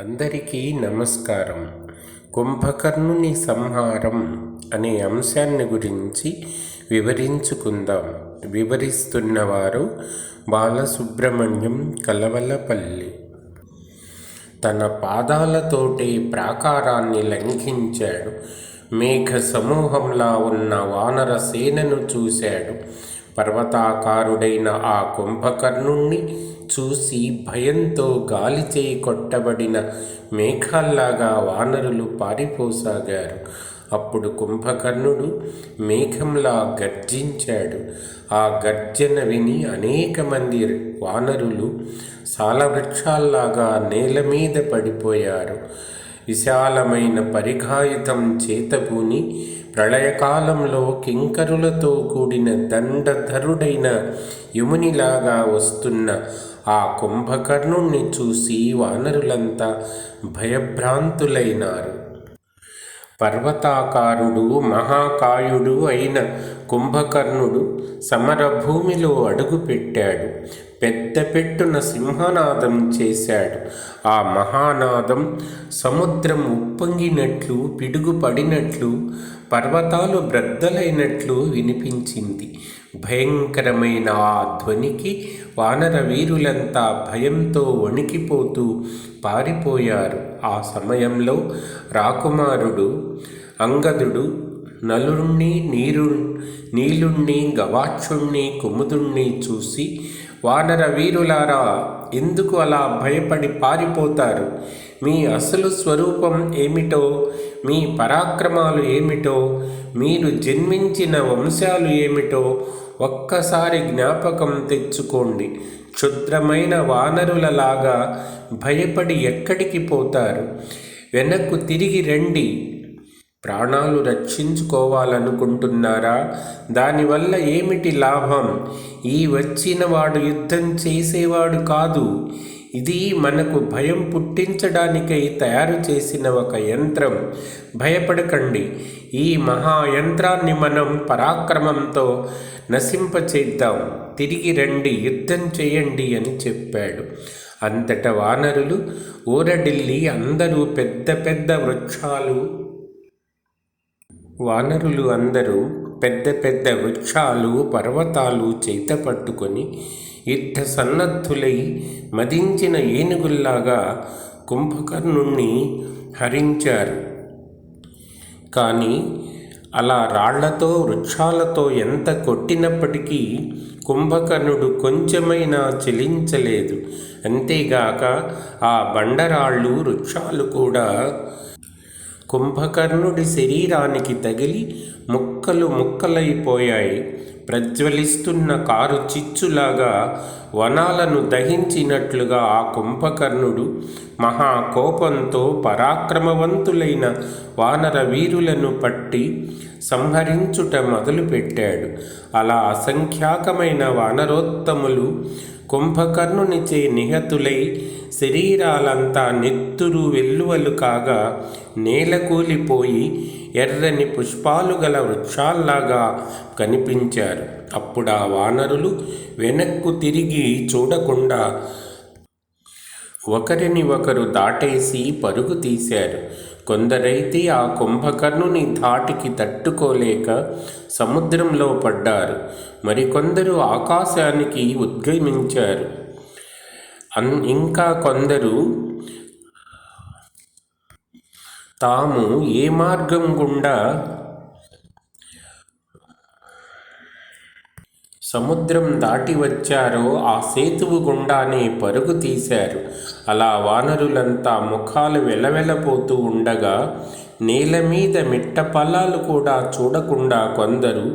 అందరికీ నమస్కారం. కుంభకర్ణుని సంహారం అనే అంశాన్ని గురించి వివరించుకుందాం. వివరిస్తున్నవారు బాలసుబ్రహ్మణ్యం కలవలపల్లి. తన పాదాలతోటే ప్రాకారాన్ని లంఘించాడు. మేఘ సమూహంలా ఉన్న వానర సేనను చూశాడు. పర్వతాకారుడైన ఆ కుంభకర్ణుణ్ణి చూసి భయంతో గాలి చేయి కొట్టబడిన మేఘాల్లాగా వానరులు పారిపోసాగారు. అప్పుడు కుంభకర్ణుడు మేఘంలా గర్జించాడు. ఆ గర్జన విని అనేక మంది వానరులు సాలవృక్షాల్లాగా నేల మీద పడిపోయారు. విశాలమైన పరిఘాయుధం చేతబూని ప్రళయకాలంలో కింకరులతో కూడిన దండధరుడైన యమునిలాగా వస్తున్న ఆ కుంభకర్ణుణ్ణి చూసి వానరులంతా భయభ్రాంతులైనారు. పర్వతాకారుడు మహాకాయుడు అయిన కుంభకర్ణుడు సమరభూమిలో అడుగుపెట్టాడు. పెద్ద పెట్టున సింహనాదం చేశాడు. ఆ మహానాదం సముద్రం ఉప్పొంగినట్లు పిడుగు పడినట్లు పర్వతాలు బ్రద్దలైనట్లు వినిపించింది. భయంకరమైన ఆ ధ్వనికి వానర వీరులంతా భయంతో వణికిపోతూ పారిపోయారు. ఆ సమయంలో రాకుమారుడు అంగదుడు నలుణ్ణి నీరు నీలుణ్ణి గవాక్షుణ్ణి కుముదుణ్ణి చూసి వానర వీరులారా ఎందుకు అలా భయపడి పారిపోతారు? మీ అసలు స్వరూపం ఏమిటో మీ పరాక్రమాలు ఏమిటో మీరు జన్మించిన వంశాలు ఏమిటో ఒక్కసారి జ్ఞాపకం తెచ్చుకోండి. క్షుద్రమైన వానరులలాగా భయపడి ఎక్కడికి పోతారు? వెనక్కు తిరిగి రండి. ప్రాణాలు రక్షించుకోవాలనుకుంటున్నారా? దానివల్ల ఏమిటి లాభం? ఈ వచ్చినవాడు యుద్ధం చేసేవాడు కాదు. ఇది మనకు భయం పుట్టించడానికై తయారు చేసిన ఒక యంత్రం. భయపడకండి. ఈ మహాయంత్రాన్ని మనం పరాక్రమంతో నశింపచేద్దాం. తిరిగి రండి యుద్ధం చేయండి అని చెప్పాడు. అంతట వానరులు ఊరడిల్లి అందరూ పెద్ద పెద్ద వృక్షాలు వానరులు అందరూ పెద్ద పెద్ద వృక్షాలు పర్వతాలు చేత పట్టుకొని యుద్ధ సన్నద్ధులై మదించిన ఏనుగుల్లాగా కుంభకర్ణుణ్ణి హరించారు. కానీ అలా రాళ్ళతో వృక్షాలతో ఎంత కొట్టినప్పటికీ కుంభకర్ణుడు కొంచెమైనా చెలించలేదు. అంతేగాక ఆ బండరాళ్ళు వృక్షాలు కూడా కుంభకర్ణుడి శరీరానికి తగిలి ముక్కలు ముక్కలైపోయాయి. ప్రజ్వలిస్తున్న కారు చిచ్చులాగా వనాలను దహించినట్లుగా ఆ కుంభకర్ణుడు మహాకోపంతో పరాక్రమవంతులైన వానర వీరులను పట్టి సంహరించుట మొదలుపెట్టాడు. అలా అసంఖ్యాకమైన వానరోత్తములు కుంభకర్ణునిచే నిహతులై శరీరాలంతా నెత్తురు వెల్లువలు కాగా నేలకూలిపోయి ఎర్రని పుష్పాలు గల వృక్షాల్లాగా కనిపించారు. అప్పుడు ఆ వానరులు వెనక్కు తిరిగి చూడకుండా ఒకరిని ఒకరు దాటేసి పరుగు తీశారు. కొందరైతే ఆ కుంభకర్ణుని ధాటికి తట్టుకోలేక సముద్రంలో పడ్డారు. మరికొందరు ఆకాశానికి ఉద్గమించారు. అన్ ఇంకా కొందరు తాము ఏ మార్గం గుండా సముద్రం దాటి వచ్చారో ఆ సేతువు గుండానే పరుగు తీశారు. అలా వానరులంతా ముఖాలు వెలవెలపోతూ ఉండగా నేల మీద మిట్ట పల్లాలు కూడా చూడకుండా కొందరు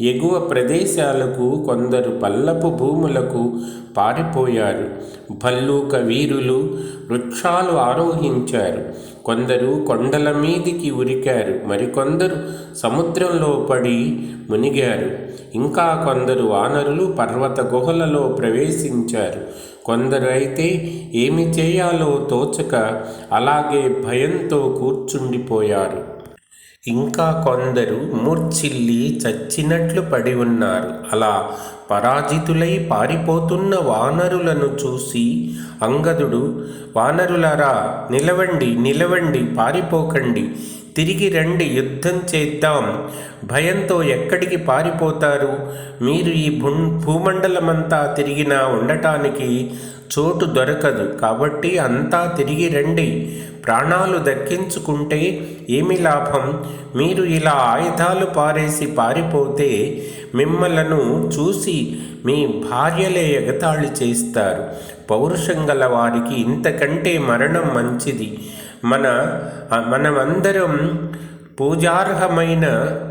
ఎగువ ప్రదేశాలకు కొందరు పల్లపు భూములకు పారిపోయారు. భల్లూక వీరులు వృక్షాలు ఆరోహించారు. కొందరు కొండల మీదికి ఉరికారు. మరికొందరు సముద్రంలో పడి మునిగారు. ఇంకా కొందరు వానరులు పర్వత గుహలలో ప్రవేశించారు. కొందరు అయితే ఏమి చేయాలో తోచక అలాగే భయంతో కూర్చుండిపోయారు. ఇంకా కొందరు మూర్ఛిల్లి చచ్చినట్లు పడి ఉన్నారు. అలా పరాజితులై పారిపోతున్న వానరులను చూసి అంగదుడు వానరులారా నిలవండి నిలవండి పారిపోకండి తిరిగి రండి యుద్ధం చేద్దాం. భయంతో ఎక్కడికి పారిపోతారు? మీరు ఈ భూ భూమండలమంతా తిరిగినా ఉండటానికి చోటు దొరకదు. కాబట్టి అంతా తిరిగి రండి. ప్రాణాలు దక్కించుకుంటే ఏమి లాభం? మీరు ఇలా ఆయుధాలు పారేసి పారిపోతే మిమ్మలను చూసి మీ భార్యలే ఎగతాళి చేస్తారు. పౌరుషం గల వారికి ఇంతకంటే మరణం మంచిది. మన మనమందరం పూజార్హమైన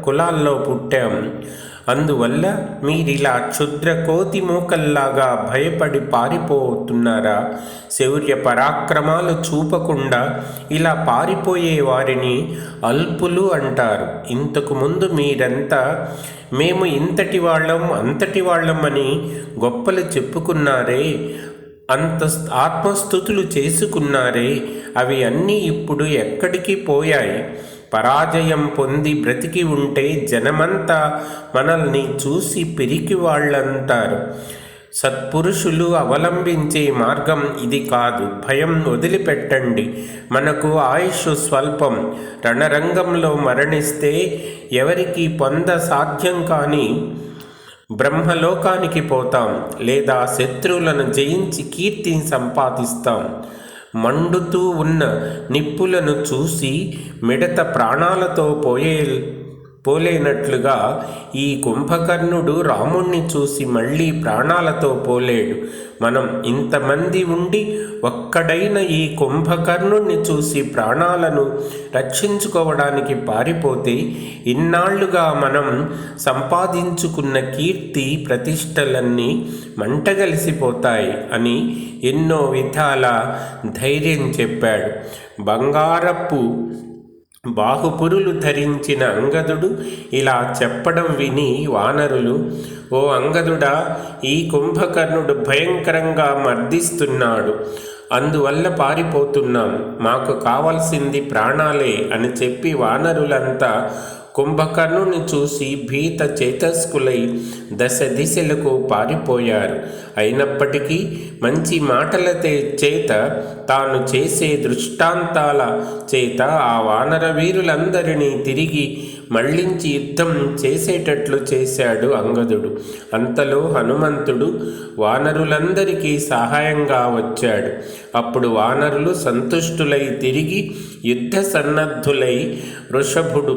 కులాల్లో పుట్టాం. అందువల్ల మీరిలా క్షుద్ర కోతి మూకల్లాగా భయపడి పారిపోతున్నారా? శౌర్య పరాక్రమాలు చూపకుండా ఇలా పారిపోయే వారిని అల్పులు అంటారు. ఇంతకు ముందు మీరంతా మేము ఇంతటి వాళ్ళం అంతటి వాళ్ళం అని గొప్పలు చెప్పుకున్నారే అంత ఆత్మస్థుతులు చేసుకున్నారే అవి అన్నీ ఇప్పుడు ఎక్కడికి పోయాయి? పరాజయం పొంది బ్రతికి ఉంటే జనమంతా మనల్ని చూసి పిరికి వాళ్ళంటారు. సత్పురుషులు అవలంబించే మార్గం ఇది కాదు. భయం వదిలిపెట్టండి. మనకు ఆయుష్ స్వల్పం. రణరంగంలో మరణిస్తే ఎవరికి పొంద సాధ్యం కానీ బ్రహ్మలోకానికి పోతాం. లేదా శత్రువులను జయించి కీర్తిని సంపాదిస్తాం. మండుతూ ఉన్న నిప్పులను చూసి మిడత ప్రాణాలతో పోయే పోలేనట్లుగా ఈ కుంభకర్ణుడు రాముణ్ణి చూసి మళ్ళీ ప్రాణాలతో పోలేడు. మనం ఇంతమంది ఉండి ఒక్కడైన ఈ కుంభకర్ణుణ్ణి చూసి ప్రాణాలను రక్షించుకోవడానికి పారిపోతే ఇన్నాళ్ళుగా మనం సంపాదించుకున్న కీర్తి ప్రతిష్టలన్నీ మంటగలిసిపోతాయి అని ఎన్నో విధాల ధైర్యం చెప్పాడు. బంగారపు బాహుపురులు ధరించిన అంగదుడు ఇలా చెప్పడం విని వానరులు ఓ అంగదుడా ఈ కుంభకర్ణుడు భయంకరంగా మర్దిస్తున్నాడు. అందువల్ల పారిపోతున్నాం. మాకు కావలసింది ప్రాణాలే అని చెప్పి వానరులంతా కుంభకర్ణుని చూసి భీత చేతస్కులై దశ దిశలకు పారిపోయారు. అయినప్పటికీ మంచి మాటల చేత తాను చేసే దృష్టాంతాల చేత ఆ వానర వీరులందరినీ తిరిగి మళ్ళించి యుద్ధం చేసేటట్లు చేశాడు అంగదుడు. అంతలో హనుమంతుడు వానరులందరికీ సహాయంగా వచ్చాడు. అప్పుడు వానరులు సంతుష్టులై తిరిగి యుద్ధ సన్నద్ధులై వృషభుడు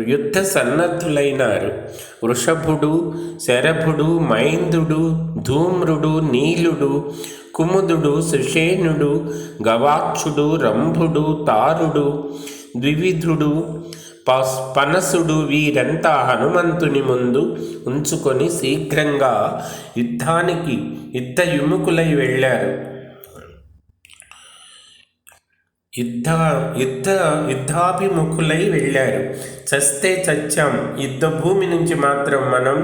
యుద్ధ సన్నద్ధులైనారు. వృషభుడు శరభుడు మైందుడు ధూమ్రుడు నీలుడు కుముదుడు సుషేనుడు గవాక్షుడు రంభుడు తారుడు ద్వివిధుడు పనసుడు వీరంతా హనుమంతుని ముందు ఉంచుకొని శీఘ్రంగా యుద్ధానికి యుద్ధ విముఖులై వెళ్ళారు. యుద్ధ యుద్ధ యుద్ధాభిముఖులై వెళ్ళారు. చస్తే చచ్చాం. యుద్ధ భూమి నుంచి మాత్రం మనం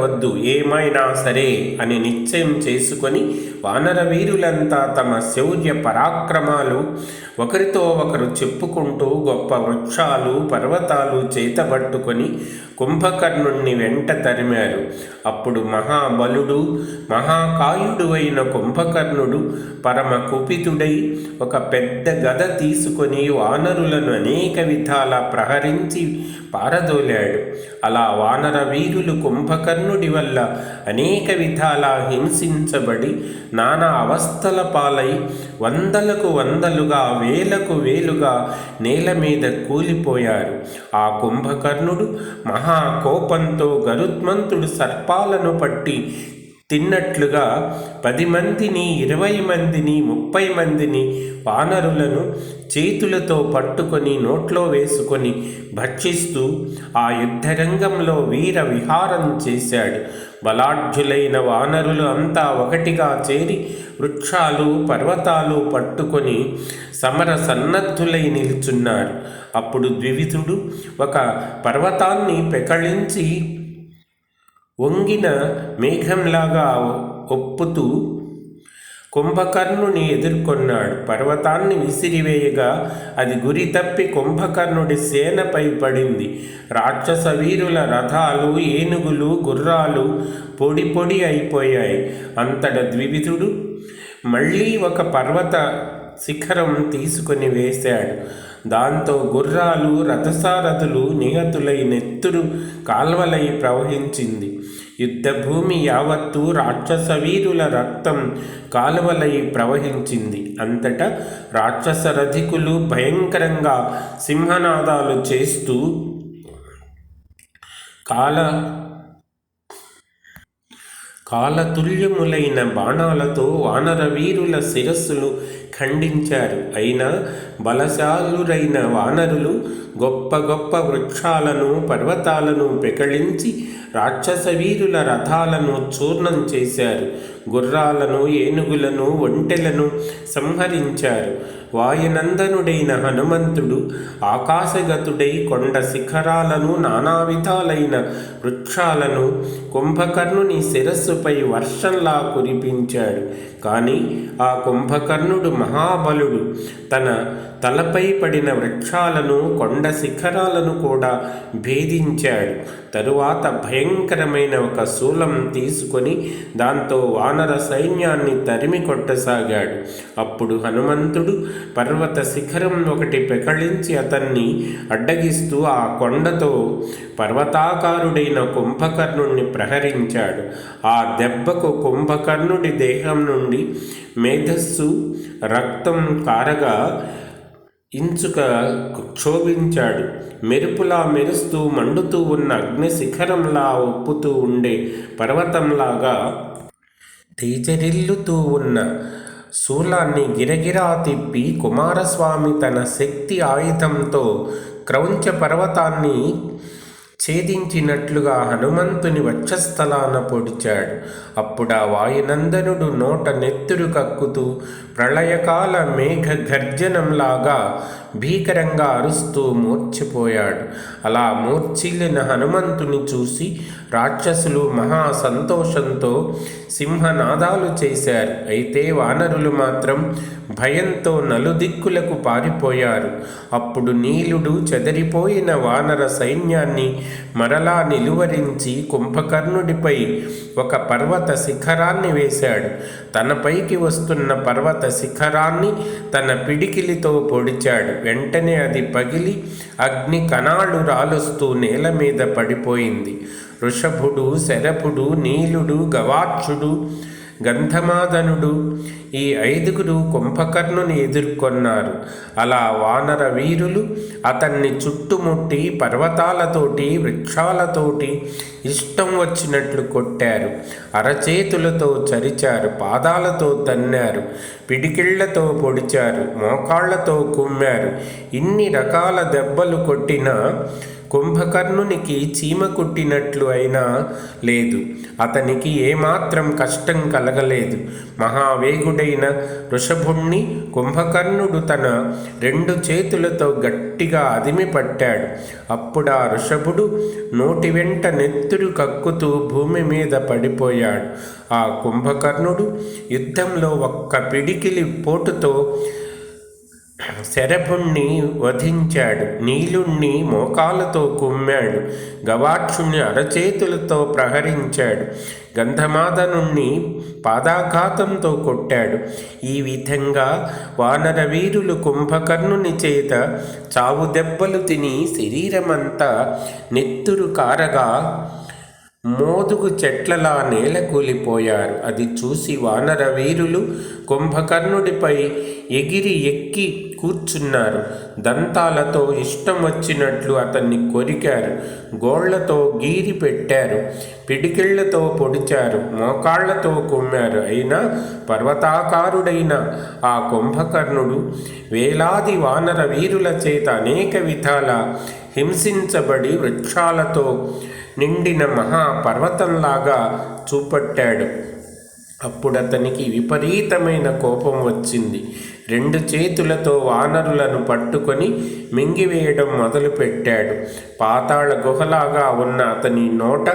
వద్దు ఏమైనా సరే అని నిశ్చయం చేసుకొని వానర వీరులంతా తమ శౌర్య పరాక్రమాలు ఒకరితో ఒకరు చెప్పుకుంటూ గొప్ప వృక్షాలు పర్వతాలు చేతబట్టుకొని కుంభకర్ణుణ్ణి వెంట తరిమారు. అప్పుడు మహాబలుడు మహాకాయుడు అయిన కుంభకర్ణుడు పరమ కుపితుడై ఒక పెద్ద గద తీసుకొని వానరులను అనేక విధాలా ప్రహరించి పారదోలాడు. అలా వానర వీరులు కుంభకర్ణుడి వల్ల అనేక విధాల హింసించబడి నానా అవస్థల పాలై వందలకు వందలుగా వేలకు వేలుగా నేల మీద కూలిపోయారు. ఆ కుంభకర్ణుడు మహాకోపంతో గరుత్మంతుడు సర్పాలను పట్టి తిన్నట్లుగా పది మందిని ఇరవై మందిని ముప్పై మందిని వానరులను చేతులతో పట్టుకొని నోట్లో వేసుకొని భక్షిస్తూ ఆ యుద్ధరంగంలో వీర విహారం చేశాడు. బలాఢ్యులైన వానరులు అంతా ఒకటిగా చేరి వృక్షాలు పర్వతాలు పట్టుకొని సమర సన్నద్ధులై నిల్చున్నారు. అప్పుడు ద్వివిధుడు ఒక పర్వతాన్ని పెకళించి వంగిన మేఘంలాగా ఒప్పుతూ కుంభకర్ణుని ఎదుర్కొన్నాడు. పర్వతాన్ని విసిరివేయగా అది గురి తప్పి కుంభకర్ణుడి సేనపై పడింది. రాక్షస వీరుల రథాలు ఏనుగులు గుర్రాలు పొడి పొడి అయిపోయాయి. అంతట ద్వివిధుడు మళ్ళీ ఒక పర్వత శిఖరం తీసుకొని వేశాడు. దాంతో గుర్రాలు రథసారథులు నిహతులై నెత్తురు కాల్వలై ప్రవహించింది. యుద్ధభూమి యావత్తు రాక్షస వీరుల రక్తం కాలువలై ప్రవహించింది. అంతటా రాక్షస రధికులు భయంకరంగా సింహనాదాలు చేస్తూ కాల కాలతుల్యములైన బాణాలతో వానర వీరుల శిరస్సులు ఖండించారు. అయినా బలశాలురైన వానరులు గొప్ప గొప్ప వృక్షాలను పర్వతాలను పెకళించి రాక్షస వీరుల రథాలను చూర్ణం చేశారు. గుర్రాలను ఏనుగులను ఒంటెలను సంహరించారు. వాయునందనుడైన హనుమంతుడు ఆకాశగతుడై కొండ శిఖరాలను నానా విధాలైన వృక్షాలను కుంభకర్ణుని శిరస్సుపై వర్షంలా కురిపించాడు. కానీ ఆ కుంభకర్ణుడు మహాబలుడు. తన తలపై పడిన వృక్షాలను కొండ శిఖరాలను కూడా భేదించాడు. తరువాత భయంకరమైన ఒక శూలం తీసుకొని దాంతో వానర సైన్యాన్ని తరిమి కొట్టసాగాడు. అప్పుడు హనుమంతుడు పర్వత శిఖరం ఒకటి పెకళించి అతన్ని అడ్డగిస్తూ ఆ కొండతో పర్వతాకారుడైన కుంభకర్ణుణ్ణి ప్రహరించాడు. ఆ దెబ్బకు కుంభకర్ణుడి దేహం నుండి మేధస్సు రక్తం కారగా ఇంచుక క్షోభించాడు. మెరుపులా మెరుస్తూ మండుతూ ఉన్న అగ్ని శిఖరంలా ఒప్పుతూ ఉండే పర్వతంలాగా తేజరిల్లుతూ ఉన్న శూలాన్ని గిరగిరా తిప్పి కుమారస్వామి తన శక్తి ఆయుధంతో క్రౌంచ పర్వతాన్ని ఛేదించినట్లుగా హనుమంతుని వక్షస్థలాన పొడిచాడు. అప్పుడా వాయునందనుడు నోట నెత్తురు కక్కుతూ ప్రళయకాల మేఘ గర్జనంలాగా భీకరంగా అరుస్తూ మూర్చిపోయాడు. అలా మూర్చిల్లిన హనుమంతుని చూసి రాక్షసులు మహా సంతోషంతో సింహనాదాలు చేశారు. అయితే వానరులు మాత్రం భయంతో నలుదిక్కులకు పారిపోయారు. అప్పుడు నీలుడు చెదరిపోయిన వానర సైన్యాన్ని మరలా నిలువరించి కుంభకర్ణుడిపై ఒక పర్వత శిఖరాన్ని వేశాడు. తనపైకి వస్తున్న పర్వత శిఖరాన్ని తన పిడికిలితో పొడిచాడు. వెంటనే అది పగిలి అగ్ని కణాలు రాలుస్తూ నేల మీద పడిపోయింది. వృషభుడు శరభుడు నీలుడు గవాక్షుడు గంధమాదనుడు ఈ ఐదుగురు కుంభకర్ణుని ఎదుర్కొన్నారు. అలా వానర వీరులు అతన్ని చుట్టుముట్టి పర్వతాలతోటి వృక్షాలతోటి ఇష్టం వచ్చినట్లు కొట్టారు. అరచేతులతో చరిచారు పాదాలతో తన్నారు పిడికిళ్ళతో పొడిచారు మోకాళ్ళతో కుమ్మారు. ఇన్ని రకాల దెబ్బలు కొట్టినా కుంభకర్ణునికి చీమ కుట్టినట్లు అయినా లేదు. అతనికి ఏమాత్రం కష్టం కలగలేదు. మహావేగుడైన వృషభుణ్ణి కుంభకర్ణుడు తన రెండు చేతులతో గట్టిగా అదిమి పట్టాడు అప్పుడా వృషభుడు నోటి వెంట నెత్తురు కక్కుతూ భూమి మీద పడిపోయాడు. ఆ కుంభకర్ణుడు యుద్ధంలో ఒక్క పిడికిలి పోటుతో శరభుణ్ణి వధించాడు నీలుణ్ణి మోకాలతో కుమ్మాడు గవాక్షుణ్ణి అరచేతులతో ప్రహరించాడు గంధమాదనుణ్ణి పాదాఘాతంతో కొట్టాడు. ఈ విధంగా వానర వీరులు కుంభకర్ణుని చేత చావు దెబ్బలు తిని శరీరమంతా నెత్తురు కారగా మోదుగు చెట్లలా నేల కూలిపోయారు. అది చూసి వానర వీరులు కుంభకర్ణుడిపై ఎగిరి ఎక్కి కూర్చున్నారు. దంతాలతో ఇష్టం వచ్చినట్లు అతన్ని కొరికారు. గోళ్ళతో గీరి పెట్టారు. పిడికిళ్ళతో పొడిచారు. మోకాళ్ళతో కుమ్మారు. అయినా పర్వతాకారుడైన ఆ కుంభకర్ణుడు వేలాది వానర వీరుల చేత అనేక విధాల హింసించబడి వృక్షాలతో నిండిన మహాపర్వతంలాగా చూపట్టాడు. అప్పుడు అతనికి విపరీతమైన కోపం వచ్చింది. రెండు చేతులతో వానరులను పట్టుకొని మింగివేయడం మొదలుపెట్టాడు. పాతాళ గుహలాగా ఉన్న అతని నోట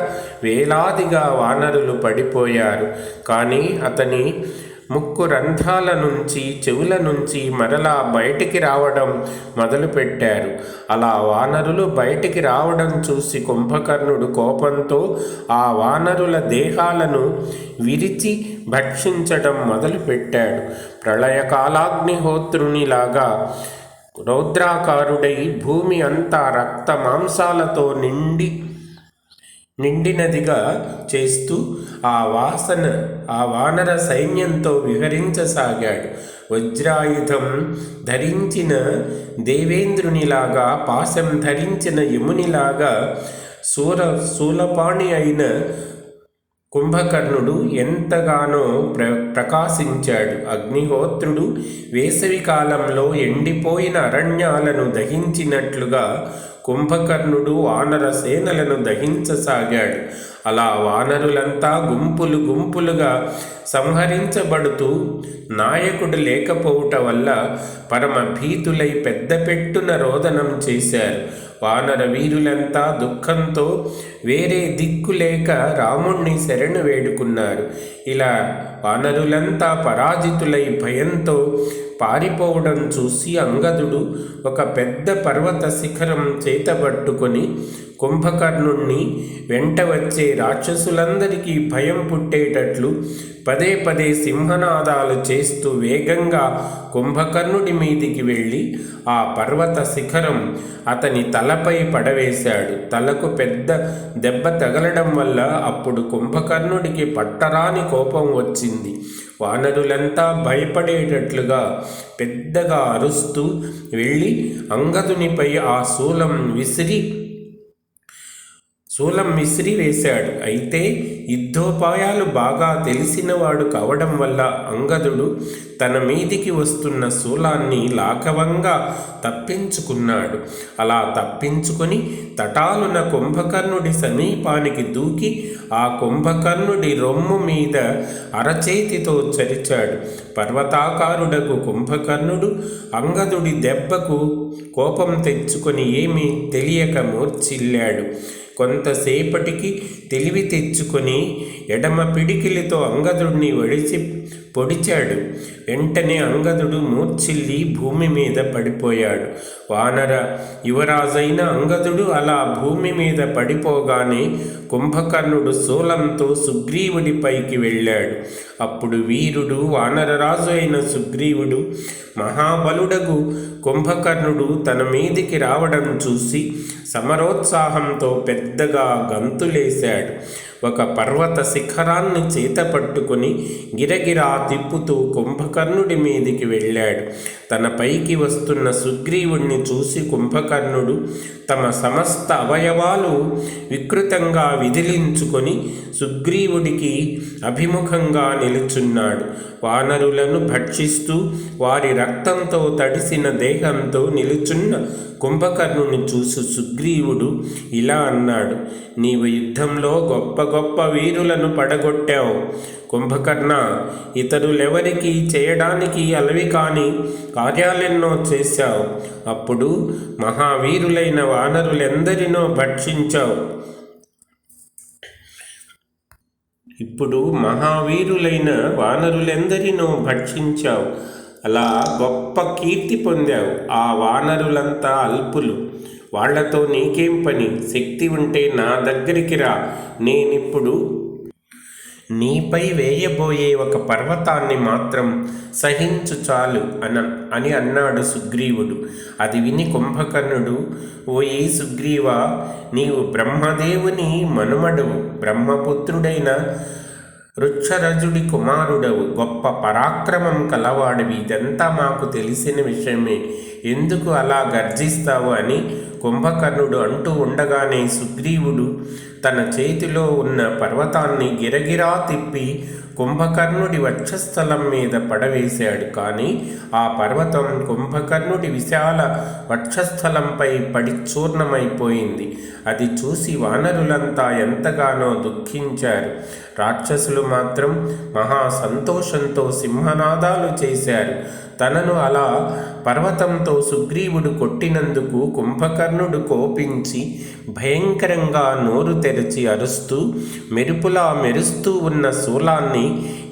వేలాదిగా వానరులు పడిపోయారు. కానీ అతని ముక్కు రంధ్రాల నుంచి చెవుల నుంచి మరలా బయటికి రావడం మొదలుపెట్టారు. అలా వానరులు బయటికి రావడం చూసి కుంభకర్ణుడు కోపంతో ఆ వానరుల దేహాలను విరిచి భక్షించడం మొదలుపెట్టాడు. ప్రళయకాలాగ్నిహోత్రునిలాగా రౌద్రాకారుడై భూమి అంతా రక్త మాంసాలతో నిండి నిండినదిగా చేస్తూ ఆ వాసన ఆ వానర సైన్యంతో విహరించసాగాడు. వజ్రాయుధం ధరించిన దేవేంద్రునిలాగా పాశం ధరించిన యమునిలాగా సూర శూలపాణి అయిన కుంభకర్ణుడు ఎంతగానో ప్ర ప్రకాశించాడు. అగ్నిహోత్రుడు వేసవి కాలంలో ఎండిపోయిన అరణ్యాలను దహించినట్లుగా కుంభకర్ణుడు వానర సేనలను దహించసాగాడు. అలా వానరులంతా గుంపులు గుంపులుగా సంహరించబడుతూ నాయకుడు లేకపోవుట వల్ల పరమ భీతులై పెద్ద పెట్టున రోదనం చేశారు. వానర వీరులంతా దుఃఖంతో వేరే దిక్కు లేక రాముణ్ణి శరణు వేడుకున్నారు. ఇలా వానరులంతా పరాజితులై భయంతో పారిపోవడం చూసి అంగదుడు ఒక పెద్ద పర్వత శిఖరం చేతబట్టుకొని కుంభకర్ణుణ్ణి వెంట వచ్చే రాక్షసులందరికీ భయం పుట్టేటట్లు పదే పదే సింహనాదాలు చేస్తూ వేగంగా కుంభకర్ణుడి మీదికి వెళ్ళి ఆ పర్వత శిఖరం అతని తలపై పడవేశాడు. తలకు పెద్ద దెబ్బ తగలడం వల్ల అప్పుడు కుంభకర్ణుడికి పట్టరాని కోపం వచ్చింది. వానరులంతా భయపడేటట్లుగా పెద్దగా అరుస్తూ వెళ్ళి అంగదునిపై ఆ శూలం విసిరి శూలం విసిరి వేశాడు. అయితే యుద్ధోపాయాలు బాగా తెలిసినవాడు కావడం వల్ల అంగదుడు తన మీదికి వస్తున్న శూలాన్ని లాఘవంగా తప్పించుకున్నాడు. అలా తప్పించుకొని తటాలున కుంభకర్ణుడి సమీపానికి దూకి ఆ కుంభకర్ణుడి రొమ్ము మీద అరచేతితో చరిచాడు. పర్వతాకారుడకు కుంభకర్ణుడు అంగదుడి దెబ్బకు కోపం తెచ్చుకొని ఏమీ తెలియక మూర్చిల్లాడు కొంతసేపటికి తెలివి తెచ్చుకొని ఎడమ పిడికిలితో అంగదుడిని వడిచి పొడిచాడు. వెంటనే అంగదుడు మూర్చిల్లి భూమి మీద పడిపోయాడు. వానర యువరాజైన అంగదుడు అలా భూమి మీద పడిపోగానే కుంభకర్ణుడు శూలంతో సుగ్రీవుడిపైకి వెళ్ళాడు. అప్పుడు వీరుడు వానరరాజు అయిన సుగ్రీవుడు మహాబలుడగు కుంభకర్ణుడు తన మీదికి రావడం చూసి సమరోత్సాహంతో పెద్దగా గంతులేశాడు. ఒక పర్వత శిఖరాన్ని చేతపట్టుకుని గిరగిరా తిప్పుతూ కుంభకర్ణుడి మీదికి వెళ్ళాడు. తన పైకి వస్తున్న సుగ్రీవుణ్ణి చూసి కుంభకర్ణుడు తమ సమస్త అవయవాలు వికృతంగా విదిలించుకొని సుగ్రీవుడికి అభిముఖంగా నిలుచున్నాడు. వానరులను భక్షిస్తూ వారి రక్తంతో తడిసిన దేహంతో నిలుచున్న కుంభకర్ణుని చూసి సుగ్రీవుడు ఇలా అన్నాడు నీవు యుద్ధంలో గొప్ప గొప్ప వీరులను పడగొట్టావు. కుంభకర్ణ ఇతరులెవరికి చేయడానికి అలవి కాని కార్యాలెన్నో చేశావు. అప్పుడు మహావీరులైన వానరులెందరినో భక్షించావు. ఇప్పుడు మహావీరులైన వానరులెందరినో భక్షించావు. అలా గొప్ప కీర్తి పొందావు ఆ వానరులంతా అల్పులు. వాళ్ళతో నీకేం పని? శక్తి ఉంటే నా దగ్గరికి రా. నేనిప్పుడు నీపై వేయబోయే ఒక పర్వతాన్ని మాత్రం సహించు చాలు అన అని అన్నాడు సుగ్రీవుడు. అది విని కుంభకర్ణుడు ఓయి సుగ్రీవ నీవు బ్రహ్మదేవుని మనుమడవు బ్రహ్మపుత్రుడైన వృక్షరజుడి కుమారుడవు గొప్ప పరాక్రమం కలవాడివి ఇదంతా మాకు తెలిసిన విషయమే. ఎందుకు అలా గర్జిస్తావు? అని కుంభకర్ణుడు అంటూ ఉండగానే సుగ్రీవుడు తన చేతిలో ఉన్న పర్వతాన్ని గిరగిరా తిప్పి కుంభకర్ణుడి వక్షస్థలం మీద పడవేశాడు. కానీ ఆ పర్వతం కుంభకర్ణుడి విశాల వక్షస్థలంపై పడి చూర్ణమైపోయింది. అది చూసి వానరులంతా ఎంతగానో దుఃఖించారు. రాక్షసులు మాత్రం మహా సంతోషంతో సింహనాదాలు చేశారు. తనను అలా పర్వతంతో సుగ్రీవుడు కొట్టినందుకు కుంభకర్ణుడు కోపించి భయంకరంగా నోరు తెరిచి అరుస్తూ మెరుపులా మెరుస్తూ ఉన్న శూలాన్ని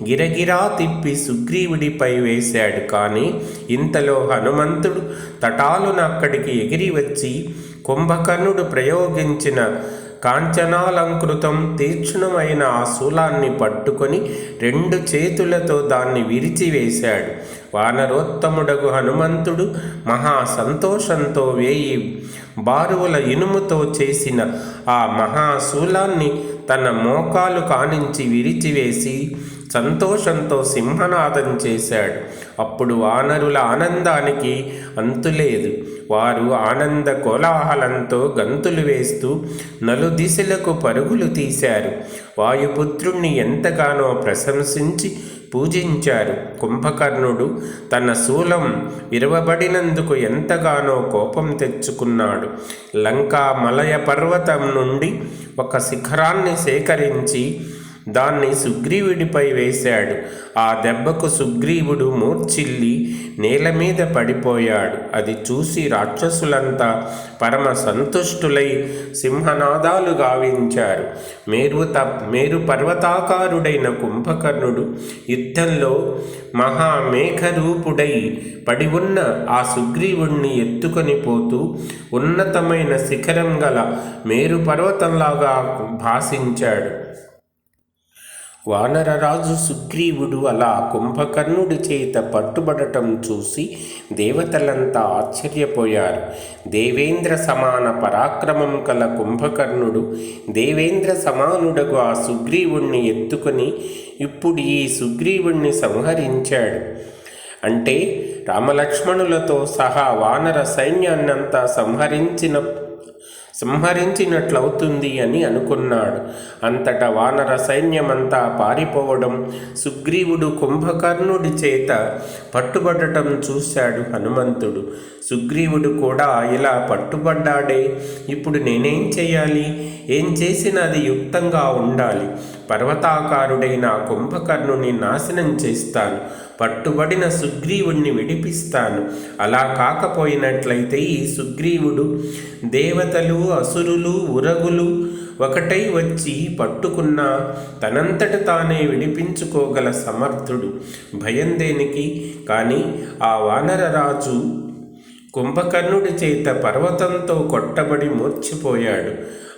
గిరగిరా తిప్పి సుగ్రీవుడిపై వేశాడు. కానీ ఇంతలో హనుమంతుడు తటాలున అక్కడికి ఎగిరి వచ్చి కుంభకర్ణుడు ప్రయోగించిన కాంచనాలంకృతం తీక్షణమైన ఆ శూలాన్ని పట్టుకొని రెండు చేతులతో దాన్ని విరిచివేశాడు. వానరోత్తముడగు హనుమంతుడు మహా సంతోషంతో వేయి బారువుల ఇనుముతో చేసిన ఆ మహాశూలాన్ని తన మోకాలు కానించి విరిచివేసి సంతోషంతో సింహనాదం చేశాడు. అప్పుడు వానరుల ఆనందానికి అంతులేదు వారు ఆనంద కోలాహలంతో గంతులు వేస్తూ నలుదిశలకు పరుగులు తీశారు. వాయుపుత్రుణ్ణి ఎంతగానో ప్రశంసించి పూజించారు. కుంభకర్ణుడు తన శూలం విరవబడినందుకు ఎంతగానో కోపం తెచ్చుకున్నాడు. లంకా మలయ పర్వతం నుండి ఒక శిఖరాన్ని సేకరించి దాన్ని సుగ్రీవుడిపై వేశాడు. ఆ దెబ్బకు సుగ్రీవుడు మూర్చిల్లి నేల మీద పడిపోయాడు. అది చూసి రాక్షసులంతా పరమ సంతుష్టులై సింహనాదాలు గావించారు. మేరు త మేరు పర్వతాకారుడైన కుంభకర్ణుడు యుద్ధంలో మహామేఘరూపుడై పడి ఉన్న ఆ సుగ్రీవుణ్ణి ఎత్తుకొని పోతూ ఉన్నతమైన శిఖరం గల మేరు పర్వతంలాగా భాషించాడు వానరరాజు సుగ్రీవుడు అలా కుంభకర్ణుడి చేత పట్టుబడటం చూసి దేవతలంతా ఆశ్చర్యపోయారు. దేవేంద్ర సమాన పరాక్రమం కల కుంభకర్ణుడు దేవేంద్ర సమానుడకు ఆ సుగ్రీవుణ్ణి ఎత్తుకొని ఇప్పుడు ఈ సుగ్రీవుణ్ణి సంహరించాడు. అంటే రామలక్ష్మణులతో సహా వానర సైన్యాన్నంతా సంహరించిన సంహరించినట్లవుతుంది అని అనుకున్నాడు. అంతటా వానర సైన్యమంతా పారిపోవడం సుగ్రీవుడు కుంభకర్ణుడి చేత పట్టుబడటం చూశాడు హనుమంతుడు. సుగ్రీవుడు కూడా ఇలా పట్టుబడ్డాడే ఇప్పుడు నేనేం చేయాలి? ఏం చేసినా అది యుక్తంగా ఉండాలి. పర్వతాకారుడైన కుంభకర్ణుని నాశనం చేస్తాను. పట్టుబడిన సుగ్రీవుణ్ణి విడిపిస్తాను. అలా కాకపోయినట్లయితే ఈ సుగ్రీవుడు దేవతలు అసురులు ఉరగులు ఒకటై వచ్చి పట్టుకున్న తనంతట తానే విడిపించుకోగల సమర్థుడు. భయం దేనికి? కానీ ఆ వానరరాజు కుంభకర్ణుడి చేత పర్వతంతో కొట్టబడి మూర్చిపోయాడు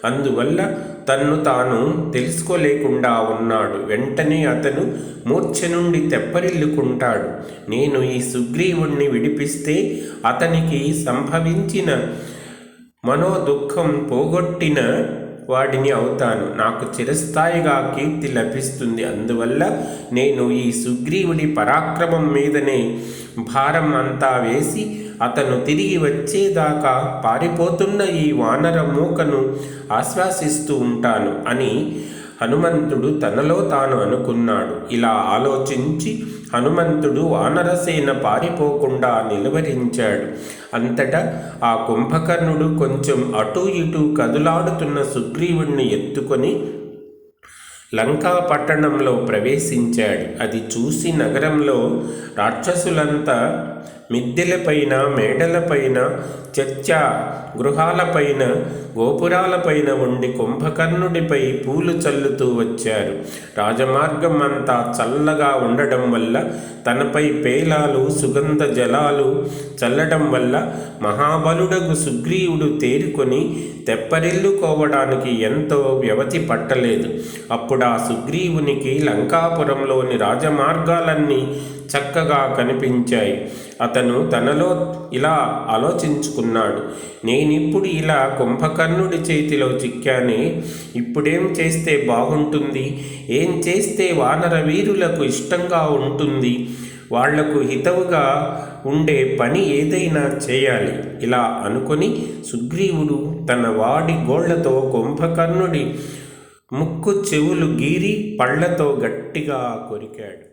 అందువల్ల తన్ను తాను తెలుసుకోలేకుండా ఉన్నాడు. వెంటనే అతను మూర్ఛ నుండి తెప్పరిల్లుకుంటాడు. నేను ఈ సుగ్రీవుణ్ణి విడిపిస్తే అతనికి సంభవించిన మనోదుఖం పోగొట్టిన వాడిని అవుతాను. నాకు చిరస్థాయిగా కీర్తి లభిస్తుంది. అందువల్ల నేను ఈ సుగ్రీవుడి పరాక్రమం మీదనే భారం అంతా వేసి అతను తిరిగి వచ్చేదాకా పారిపోతున్న ఈ వానర మూకను ఆశ్వాసిస్తూ ఉంటాను అని హనుమంతుడు తనలో తాను అనుకున్నాడు. ఇలా ఆలోచించి హనుమంతుడు వానరసేన పారిపోకుండా నిలువరించాడు. అంతటా ఆ కుంభకర్ణుడు కొంచెం అటూ ఇటూ కదులాడుతున్న సుగ్రీవుణ్ణి ఎత్తుకొని లంకా పట్టణంలో ప్రవేశించాడు. అది చూసి నగరంలో రాక్షసులంతా మిద్దెలపైన మేడలపైన చర్చ గృహాలపైన గోపురాలపైన ఉండి కుంభకర్ణుడిపై పూలు చల్లుతూ వచ్చారు. రాజమార్గం అంతా చల్లగా ఉండడం వల్ల తనపై పేలాలు సుగంధ జలాలు చల్లడం వల్ల మహాబలుడగు సుగ్రీవుడు తేరుకొని తెప్పరిల్లుకోవడానికి ఎంతో వ్యవధి పట్టలేదు. అప్పుడు ఆ సుగ్రీవునికి లంకాపురంలోని రాజమార్గాలన్నీ చక్కగా కనిపించాయి. అతను తనలో ఇలా ఆలోచించుకున్నాడు నేనిప్పుడు ఇలా కుంభకర్ణుడి చేతిలో చిక్కానే ఇప్పుడేం చేస్తే బాగుంటుంది? ఏం చేస్తే వానర వీరులకు ఇష్టంగా ఉంటుంది? వాళ్ళకు హితవుగా ఉండే పని ఏదైనా చేయాలి. ఇలా అనుకొని సుగ్రీవుడు తన వాడి గోళ్ళతో కుంభకర్ణుడి ముక్కు చెవులు గీరి పళ్ళతో గట్టిగా కొరికాడు.